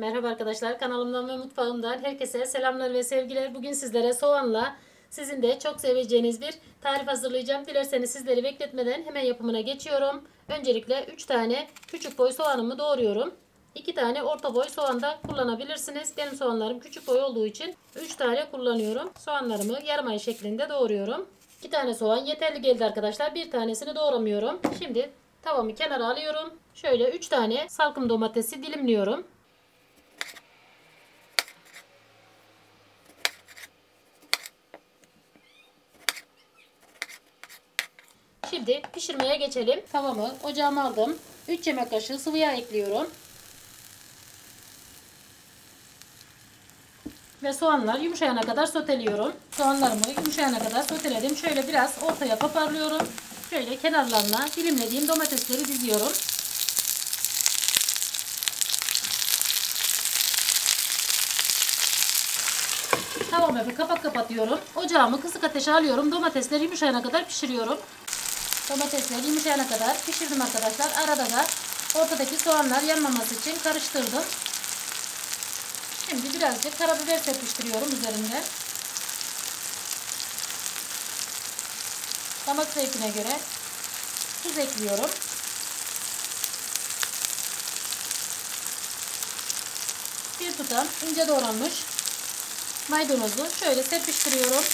Merhaba arkadaşlar kanalımdan ve mutfağımdan herkese selamlar ve sevgiler. Bugün sizlere soğanla sizin de çok seveceğiniz bir tarif hazırlayacağım. Dilerseniz sizleri bekletmeden hemen yapımına geçiyorum. Öncelikle 3 tane küçük boy soğanımı doğruyorum. 2 tane orta boy soğan da kullanabilirsiniz. Benim soğanlarım küçük boy olduğu için 3 tane kullanıyorum. Soğanlarımı yarım ay şeklinde doğruyorum. 2 tane soğan yeterli geldi arkadaşlar. Bir tanesini doğramıyorum. Şimdi tavamı kenara alıyorum. Şöyle 3 tane salkım domatesi dilimliyorum. Şimdi pişirmeye geçelim. Tavamı ocağıma aldım. 3 yemek kaşığı sıvı yağ ekliyorum. Ve soğanlar yumuşayana kadar soteliyorum. Soğanlarımı yumuşayana kadar soteledim. Şöyle biraz ortaya toparlıyorum. Şöyle kenarlarına dilimlediğim domatesleri diziyorum. Bir kapak kapatıyorum. Ocağımı kısık ateşe alıyorum. Domatesleri yumuşayana kadar pişiriyorum. Domatesleri yumuşayana kadar pişirdim arkadaşlar. Arada da ortadaki soğanlar yanmaması için karıştırdım. Şimdi birazcık karabiber serpiştiriyorum üzerinde. Damak zevkine göre tuz ekliyorum. Bir tutam ince doğranmış maydanozu şöyle serpiştiriyorum.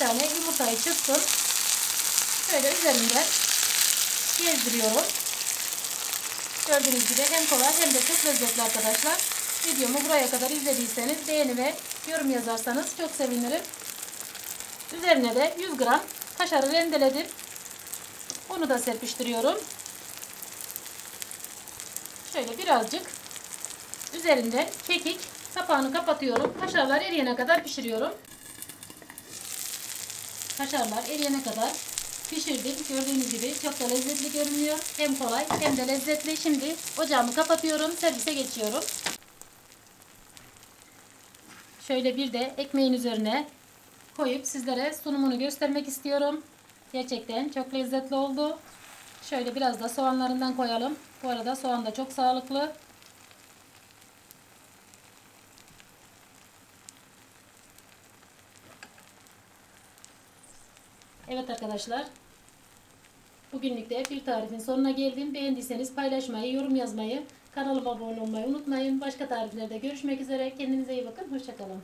Tane yumurtayı çırptım. Şöyle üzerinden gezdiriyorum. Gördüğünüz gibi hem kolay hem de çok lezzetli arkadaşlar. Videomu buraya kadar izlediyseniz beğeni ve yorum yazarsanız çok sevinirim. Üzerine de 100 gram kaşarı rendeledim. Onu da serpiştiriyorum. Şöyle birazcık üzerinden kekik kapağını kapatıyorum. Kaşarlar eriyene kadar pişiriyorum. Kaşarlar eriyene kadar pişirdim. Gördüğünüz gibi çok da lezzetli görünüyor. Hem kolay hem de lezzetli. Şimdi ocağımı kapatıyorum. Servise geçiyorum. Şöyle bir de ekmeğin üzerine koyup sizlere sunumunu göstermek istiyorum. Gerçekten çok lezzetli oldu. Şöyle biraz da soğanlarından koyalım. Bu arada soğan da çok sağlıklı. Evet arkadaşlar. Bugünlük de bir tarifin sonuna geldim. Beğendiyseniz paylaşmayı, yorum yazmayı, kanalıma abone olmayı unutmayın. Başka tariflerde görüşmek üzere. Kendinize iyi bakın. Hoşçakalın.